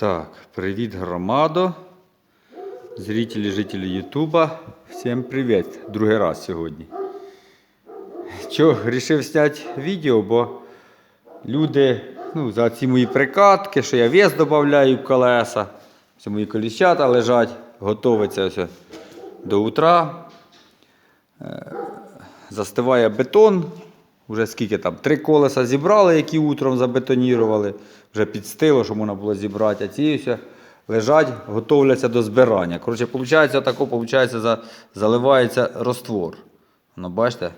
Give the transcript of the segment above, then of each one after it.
Так, привіт, громадо. Зрителі, жителі Ютуба. Всім привіт. Другий раз сьогодні. Чого, вирішив зняти відео, бо люди ну, за ці мої прикатки, що я вес додаю в колеса. Це мої коліщата лежать, готовиться все до утра. Е, Застиває бетон. Уже скільки там? Три колеса зібрали, які утром забетонірували. Вже підстило, що можна було зібрати, а ці все лежать, готовляться до збирання. Коротше, виходить, отако, виходить, за, заливається роствор. Ну, бачите?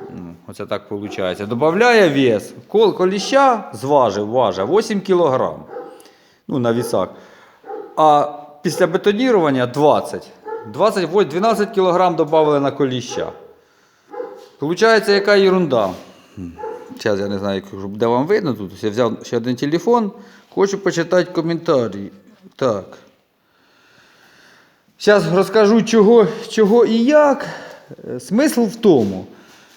Ну, Оце так виходить. Добавляє вес. Кол, коліща зважив, важить 8 кг. Ну, на вісах. А після бетонірування 20. 20 12 кг додали на коліща. Получається, яка ерунда. Зараз я не знаю, де вам видно тут. Я взяв ще один телефон. Хочу почитати коментарі. Так. Зараз розкажу, чого, чого і як. Е, Смисл в тому,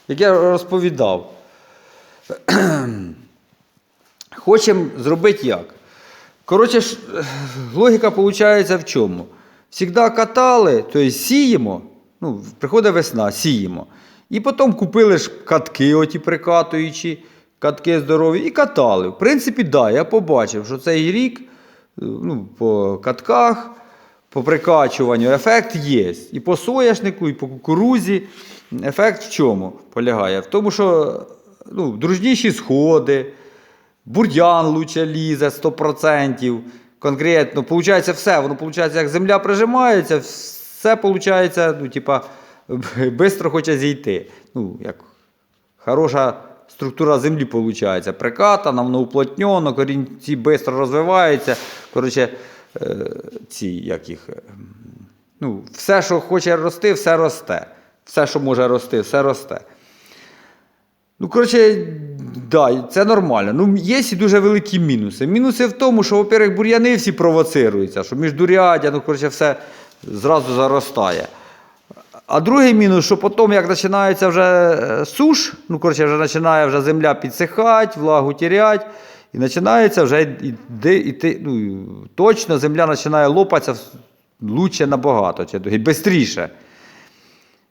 як я розповідав. Хочемо зробити як? Коротше, логіка виходить в чому? Всігда катали, тобто сіємо, ну, приходить весна, сіємо. І потім купили ж катки, оті прикатуючі, катки здорові, і катали. В принципі, так, да, я побачив, що цей рік е, ну, по катках, по прикачуванню ефект є. І по соняшнику, і по кукурузі. Ефект в чому полягає? В тому, що ну, дружніші сходи, бур'ян лучше лізе 100%. Конкретно, получається все, воно получається, як земля прижимається, все виходить, ну, типа, швидко хоче зійти. Ну, як хороша структура землі виходить. Прикатана, воно уплотнено, корінці швидко розвиваються. Коротше, е, ці, як їх, е, ну, все, що хоче рости, все росте. Все, що може рости, все росте. Ну, коротше, да, це нормально. Ну, є і дуже великі мінуси. Мінуси в тому, що, во-первых, бур'яни всі провоцируються, що міждурядя, ну, коротше, все зразу заростає. А другий мінус, що потім, як починається вже е, суш, ну, коротше, вже починає вже земля підсихати, влагу тіряти, і починається вже йти, йти, ну, точно земля починає лопатися лучше набагато, чи швидше.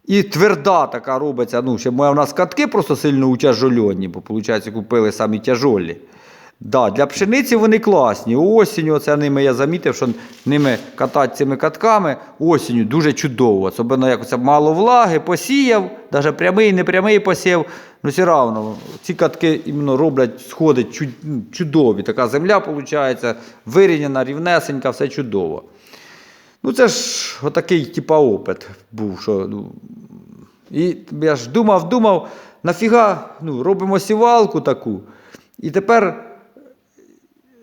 І тверда така робиться. Ну, ще моя в нас катки просто сильно утяжольонні, бо, виходить, купили самі тяжолі. Да, для пшениці вони класні. Осінню, оце ними я замітив, що ними катати цими катками осінню дуже чудово. Особливо як оце мало влаги, посіяв, навіть прямий, непрямий посів. Ну, все одно, ці катки іменно роблять сходи ну, чудові. Така земля виходить, вирівняна, рівнесенька, все чудово. Ну, це ж отакий, типа, опит був. Що, ну, і я ж думав, думав, нафіга ну, робимо сівалку таку. І тепер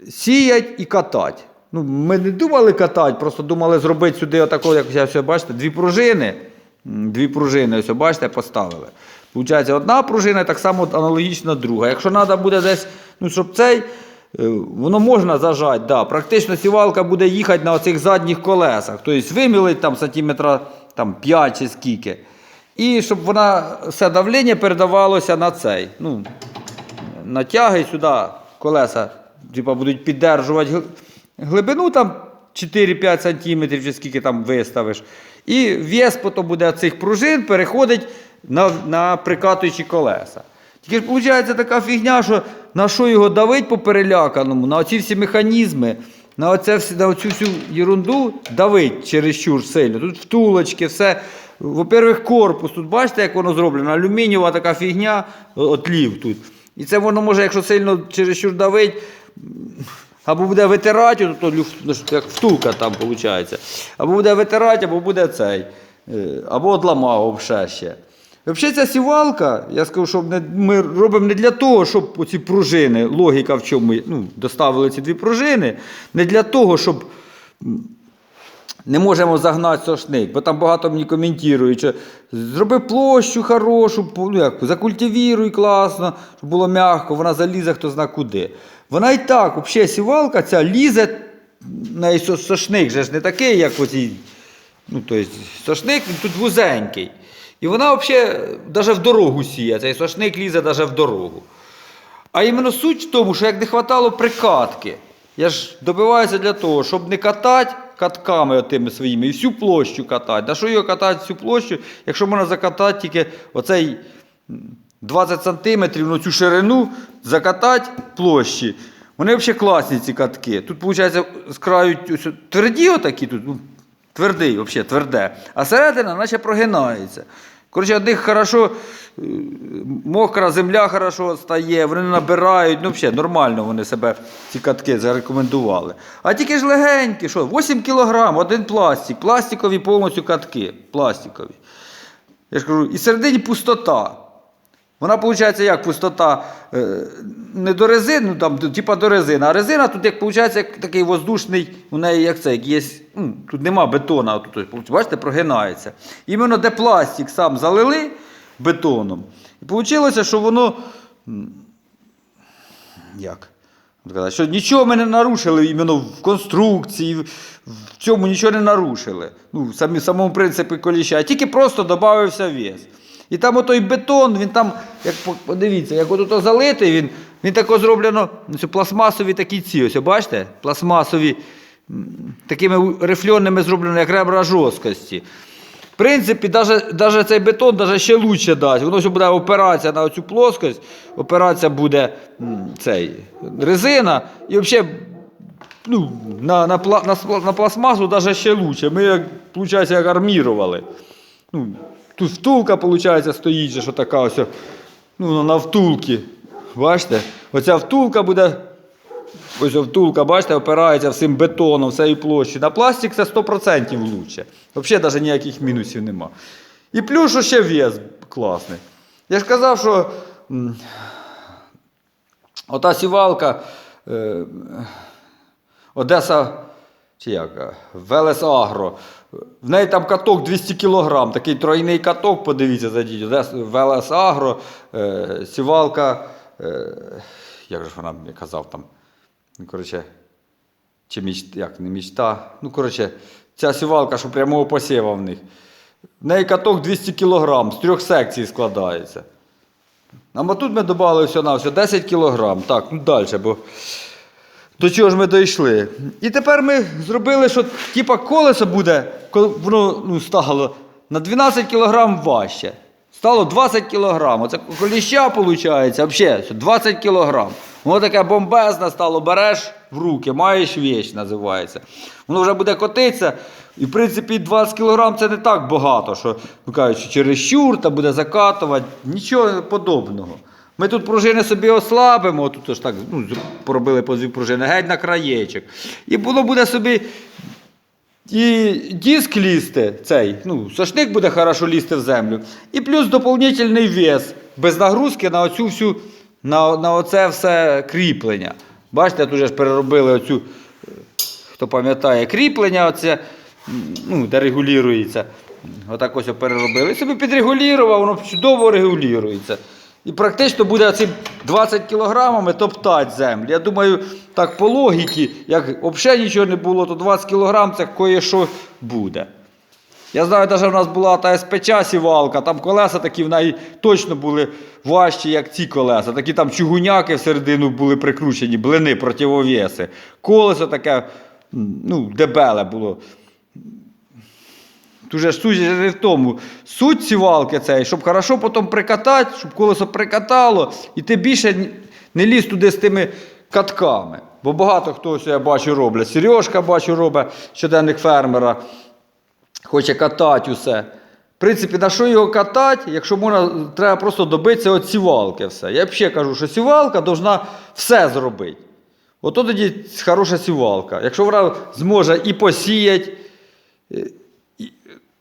сіять і катать. Ну, ми не думали катати, просто думали зробити сюди отако, як ось, бачите, дві пружини. Дві пружини, ось, бачите, поставили. Получається, одна пружина, так само аналогічно друга. Якщо треба буде десь, ну, щоб цей, е, воно можна зажати, да. практично сівалка буде їхати на оцих задніх колесах. Тобто вимілить там сантиметра там, 5 чи скільки. І щоб вона все давлення передавалося на цей. Ну, натяги сюди колеса типа, будуть піддержувати глибину там 4-5 см, чи скільки там виставиш. І вес потім буде цих пружин переходить на, на прикатуючі колеса. Тільки ж виходить така фігня, що на що його давить по переляканому, на оці всі механізми, на, оце, на оцю всю ерунду давить чересчур сильно. Тут втулочки, все. Во-первых, корпус. Тут бачите, як воно зроблено? Алюмінієва така фігня, отлів тут. І це воно може, якщо сильно чересчур давить, або буде витирати, то люфт, ну, як втулка там виходить. Або буде витирати, або буде цей. е, Або одламав взагалі ще. Взагалі ця сівалка, я скажу, що ми робимо не для того, щоб оці пружини, логіка в чому ну, доставили ці дві пружини, не для того, щоб не можемо загнати сошник, бо там багато мені коментують, що зроби площу хорошу, ну як, закультивіруй класно, щоб було м'яко, вона залізе хто зна куди. Вона і так, взагалі сівалка ця лізе, на сошник же ж не такий, як оці, ну, тобто, сошник він тут вузенький. І вона взагалі навіть в дорогу сіє, цей сошник лізе навіть в дорогу. А іменно суть в тому, що як не хватало прикатки, Я ж добиваюся для того, щоб не катати катками отими своїми і всю площу катати. Да що його катати всю площу, якщо можна закатати тільки оцей 20 сантиметрів, ну цю ширину закатати площі. Вони взагалі класні ці катки. Тут, виходить, з краю тверді отакі тут, ну, твердий, взагалі тверде, а середина наче прогинається. Коротше, одних хорошо, е, мокра земля хорошо стає, вони набирають, ну взагалі нормально вони себе ці катки зарекомендували. А тільки ж легенькі, що, 8 кг, один пластик, пластикові повністю катки, пластикові. Я ж кажу, і середині пустота. Вона, виходить, як пустота е, не до резини, ну там, типа до резини, а резина тут, як виходить, як такий воздушний, у неї як це, як є, ну, тут нема бетона, тут, бачите, прогинається. Іменно де пластик сам залили бетоном. І вийшло, що воно. Як? Що нічого ми не нарушили іменно в конструкції, в- цьому нічого не нарушили. Ну, в самому принципі коліща, а тільки просто додався вес. І там отой бетон, він там, як подивіться, як ото залитий, він, він тако зроблено, пластмасові такі ці, ось, бачите? Пластмасові, такими рифльонними зроблено, як ребра жорсткості. В принципі, навіть цей бетон даже ще краще дасть. Воно ще буде опиратися на цю плоскость, опиратися буде цей, резина і взагалі ну, на, на, на, на пластмасу навіть ще краще. Ми, як, виходить, як армірували. Ну, тут втулка, виходить, стоїть, що така ось, ну, на втулці. Бачите? Оця втулка буде Ось втулка, бачите, опирається всім бетоном, всією площі. На пластик це 100% лучше. Взагалі навіть ніяких мінусів нема. І плюс що ще вес класний. Я ж казав, що ота сівалка е, Одеса, чи як, Велес Агро. В неї там каток 200 кг, такий тройний каток, подивіться, зайдіть. Велес Агро, е, сівалка, е, як же вона мені казав там. Ну, коротше, чи міч, як не мічта. Ну, коротше, ця сівалка, що прямого посіва в них. В неї каток 200 кг, з трьох секцій складається. А тут ми додали все на все 10 кг. Так, ну далі, бо до чого ж ми дійшли. І тепер ми зробили, що типа колесо буде, коли воно ну, стало на 12 кг важче. Стало 20 кг. Оце коліща, виходить, взагалі 20 кг. Воно таке бомбезне стало, береш в руки, маєш віч, називається. Воно вже буде котитися. І в принципі 20 кг це не так багато, що ну, кажуть, що через щур та буде закатувати. Нічого подобного. Ми тут пружини собі ослабимо, тут ось так ну, поробили по пружини, геть на краєчок. І воно буде собі і диск лізти, цей, ну, сошник буде хорошо лізти в землю. І плюс доповнительний вес без нагрузки на оцю всю, на, на оце все кріплення. Бачите, тут же ж переробили оцю, хто пам'ятає, кріплення, оце, ну, де регулюється. Отак ось переробили. І собі підрегулював, воно чудово регулюється. І практично буде цим 20 кілограмами топтати землю. Я думаю, так по логіці, як взагалі нічого не було, то 20 кілограм це кое-що буде. Я знаю, навіть у нас була та СПЧ сівалка, там колеса такі в неї точно були важчі, як ці колеса. Такі там чугуняки всередину були прикручені, блини, противовеси. Колесо таке, ну, дебеле було. Тут же ж суть не в тому. Суть сівалки цей, щоб хорошо потім прикатати, щоб колесо прикатало, і ти більше не ліз туди з тими катками. Бо багато хто я бачу роблять. Сережка бачу робить щоденник фермера. Хоче катати усе. В принципі, на що його катати, якщо можна, треба просто добитися від сівалки все. Я взагалі кажу, що сівалка повинна все зробити. Ото тоді хороша сівалка. Якщо вона зможе і посіяти,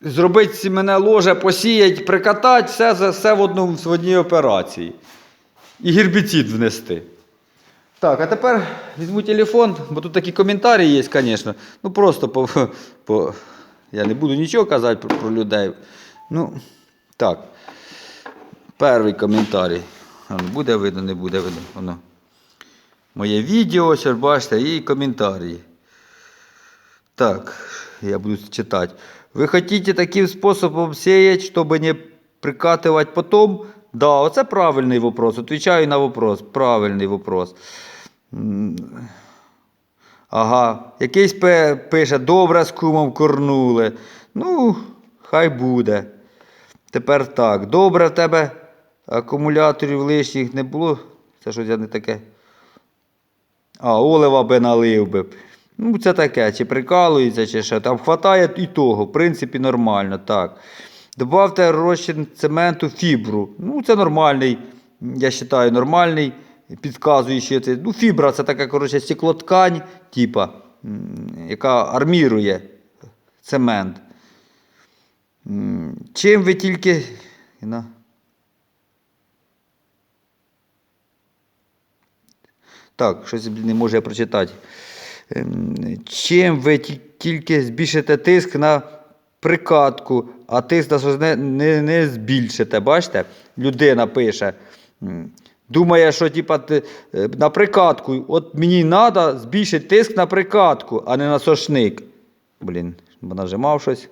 зробити сімене ложе, посіяти, прикатати, все, все в, одному, в одній операції. І гербіцид внести. Так, а тепер візьму телефон, бо тут такі коментарі є, звісно. Ну просто по, по. Я не буду нічого казати про, про людей. Ну, так. Перший коментарій. Ну, Буде видно, не буде видно. Воно. Моє відео, ось бачите, і коментарі. Так, я буду читать. Вы хотите таким способом сеять, чтобы не прикатывать потом? Да, оце правильний вопрос. Отвечаю на вопрос. Правильний вопрос. М, Ага, якийсь пе- пише, добре з кумом корнули. Ну, хай буде. Тепер так. Добре в тебе акумуляторів лишніх не було. Це щось я не таке. А, олива би налив би. Ну, це таке, чи прикалується, чи що. Там хватає і того. В принципі, нормально, так. Добавте розчин цементу фібру. Ну, це нормальний, я вважаю, нормальний. Це. Ну, фібра це така, коротше, стеклоткань, типа, яка армірує цемент. Чим ви тільки. Так, щось не можу я прочитати. Ем, Чим ви тільки збільшите тиск на прикатку, а тиск сосне не, не збільшите. Бачите? Людина пише. Думає, що типа, е, на прикатку. От мені треба збільшити тиск на прикатку, а не на сошник. Блін, нажимав щось.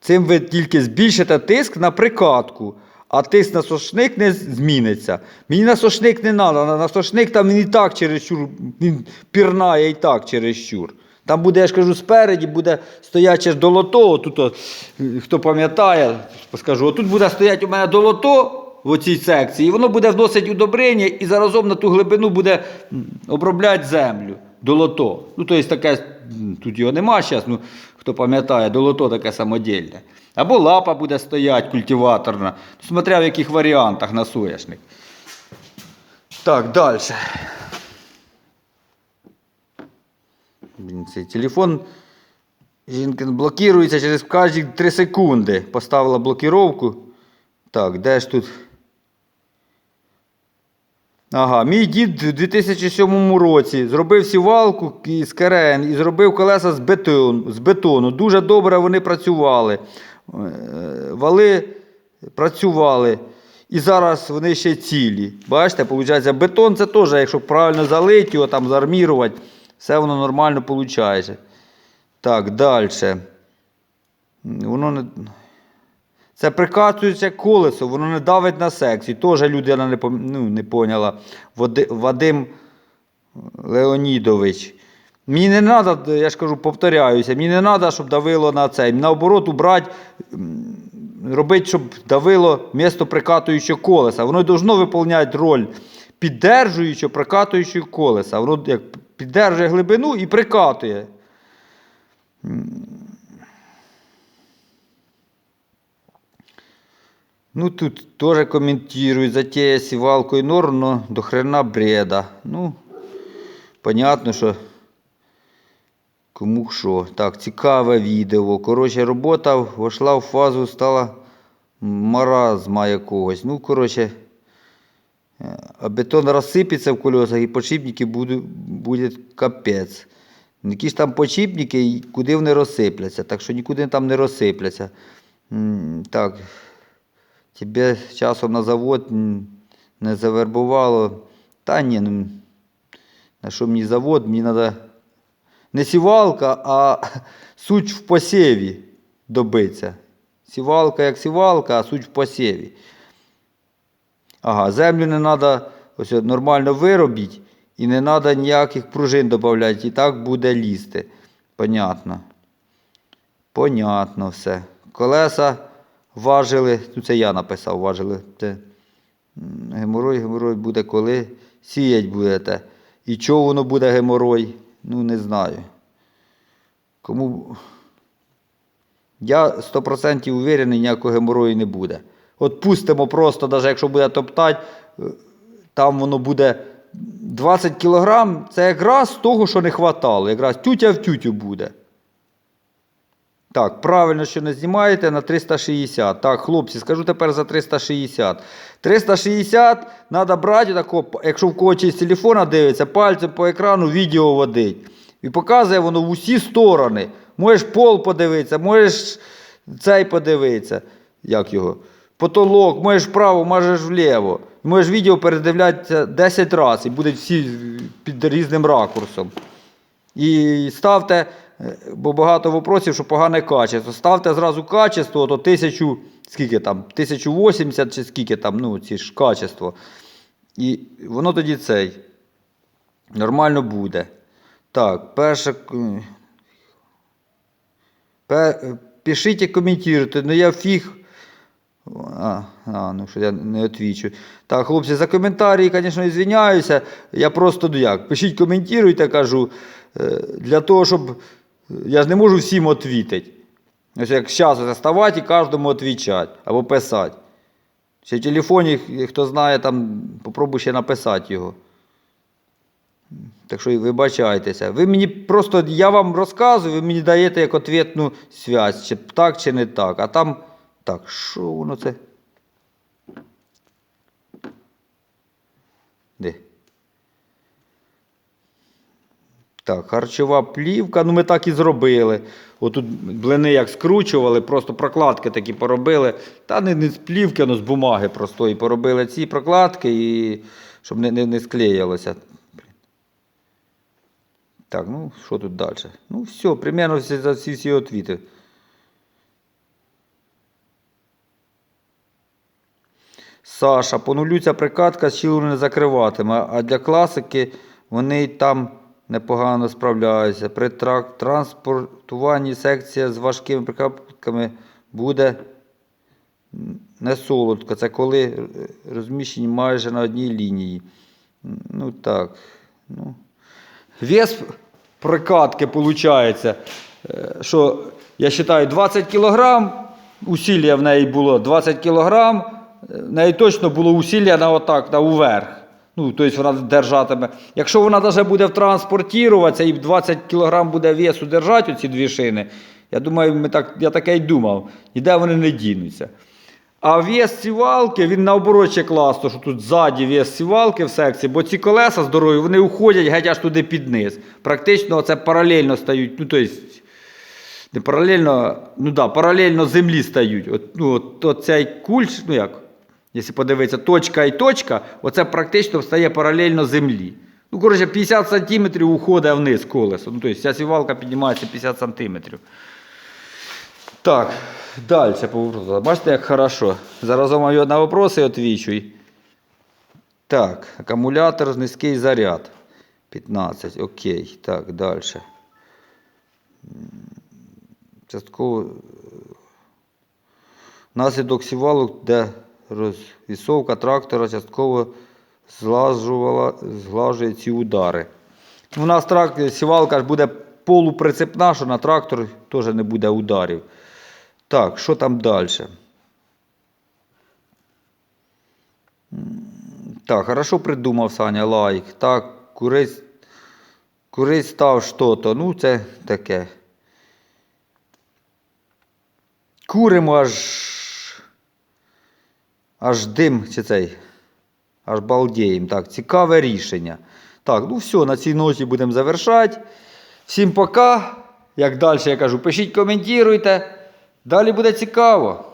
Цим ви тільки збільшите тиск на прикатку, а тиск на сошник не зміниться. Мені на сошник не треба, на, сошник там він і так чересчур, він пірнає і так чересчур. Там буде, я ж кажу, спереді буде стояче долото, тут, хто пам'ятає, скажу, отут буде стояти у мене долото в оцій секції, і воно буде вносити удобрення і заразом на ту глибину буде обробляти землю. Долото. Ну, тобто таке, тут його нема зараз, хто пам'ятає, долото таке самодільне. Або лапа буде стояти культиваторна. Смотря в яких варіантах на соняшник. Так, далі. Цей телефон жінки блокується через кожні 3 секунди. Поставила блокіровку. Так, де ж тут? Ага, мій дід у 2007 році зробив сівалку з КРН і зробив колеса з бетону. З бетону. Дуже добре вони працювали. Е, Вали працювали. І зараз вони ще цілі. Бачите, виходить, бетон це теж, якщо правильно залити його, там заармірувати, все воно нормально виходить. Так, далі. Воно не. Це прикатується колесо, воно не давить на секцію. Теж людина не, ну, не поняла. Вадим Леонідович. Мені не треба, я ж кажу, повторяюся, мені не треба, щоб давило на це. Наоборот, убрати, робити, щоб давило місто прикатуючого колеса. Воно должно виконувати роль піддержуючого прикатуючого колеса. Воно як піддержує глибину і прикатує. Ну, тут тоже комментируют затея сівалкою норм, но до хрена бреда. Ну, понятно, що кому що. Так, цікаве відео. Коротше, робота вошла в фазу, стала маразма якогось. Ну, коротше, е, а бетон розсипеться в колесах і подшипники будуть, буде капець. Які ж там подшипники, і куди вони розсипляться. Так що нікуди там не розсипляться. Так. Тебе часом на завод не завербувало. Та ні, ну на що мені завод? Мені треба не сівалка, а суть в посіві добитися. Сівалка як сівалка, а суть в посіві. Ага, землю не треба ось нормально виробити і не треба ніяких пружин додати. І так буде лізти. Понятно. Понятно все. Колеса важили, ну це я написав, важили. Це геморой, геморой буде коли сіять будете. І чого воно буде геморой? Ну, не знаю. Кому. Я 100% уверений, ніякого геморою не буде. От пустимо просто, навіть якщо буде топтати, е, там воно буде 20 кілограм, це якраз того, що не хватало. Якраз тютя в тютю буде. Так, правильно, що не знімаєте на 360. Так, хлопці, скажу тепер за 360. 360 треба брати, тако, якщо в когось з телефона дивиться, пальцем по екрану відео водить. І показує воно в усі сторони. Можеш пол подивитися, можеш цей подивитися. Як його? Потолок, можеш вправо, можеш вліво. Можеш відео передивлятися 10 разів і буде всі під різним ракурсом. І ставте, бо багато вопросів, що погане качество. Ставте зразу качество, то тисячу, скільки там, 1080 чи скільки там, ну, ці ж качество. І воно тоді цей. Нормально буде. Так, перше. Пишіть і коментуйте, ну я фіг. А, а, ну що я не відвічу. Так, хлопці, за коментарі, звісно, ізвиняюся. Я просто ну як, пишіть, коментуйте, кажу, е, для того, щоб. Я ж не можу всім. Ось як зараз заставати і кожному відвічати або писати. Ще в телефоні, хто знає, там попробуй ще написати його. Так що вибачайтеся. Ви мені просто, я вам розказую, ви мені даєте як ответну связь, чи так, чи не так. А там, так, що воно це? Де? Так, харчова плівка, ну ми так і зробили. Отут блини як скручували, просто прокладки такі поробили. Та не, не з плівки, ну з бумаги простої поробили ці прокладки, і щоб не, не, не склеїлося. Так, ну що тут далі? Ну, все, примерно всі, за всі, всі отвіти. Саша, по нулю ця прикатка щілину не закриватиме, а для класики вони там непогано справляються. При транспортуванні секція з важкими прикатками буде не солодко. Це коли е, розміщені майже на одній лінії. Ну так. Ну. Вес прокатки виходить, що я вважаю 20 кг, усилля в неї було 20 кг, в неї точно було усилля на отак, на уверх. Ну, тобто вона держатиме. Якщо вона навіть буде втранспортуватися і 20 кг буде весу держати оці дві шини, я думаю, ми так, я таке й думав, ніде вони не дінуться. А вес сівалки, він наоборот ще класно, що тут ззаді вес сівалки в секції, бо ці колеса здорові, вони уходять геть аж туди під низ. Практично це паралельно стають. Ну, тобто, не паралельно, ну да, паралельно землі стають. От, ну, от, от цей кульч, ну як, якщо подивитися, точка і точка, оце практично стає паралельно землі. Ну, коротше, 50 сантиметрів уходить вниз колесо. Ну, тобто, ця сівалка піднімається 50 сантиметрів. Так, далі по. Бачите, як хорошо. Заразом я на вопроси відвічу. Так, акумулятор низький заряд. 15. Окей. Так, далі. Частково. Наслідок сівалок, де розвісовка трактора частково зглажує ці удари. У нас трак, сівалка ж буде полуприцепна, що на трактор теж не буде ударів. Так, що там далі? Так, хорошо придумав Саня лайк. Так, курить, курить став що-то. Ну, це таке. Куримо аж. Аж дим чи цей. Аж балдієм. Так, цікаве рішення. Так, ну все, на цій ноті будемо завершати. Всім пока. Як далі я кажу, пишіть, коментуйте. Далі буде цікаво.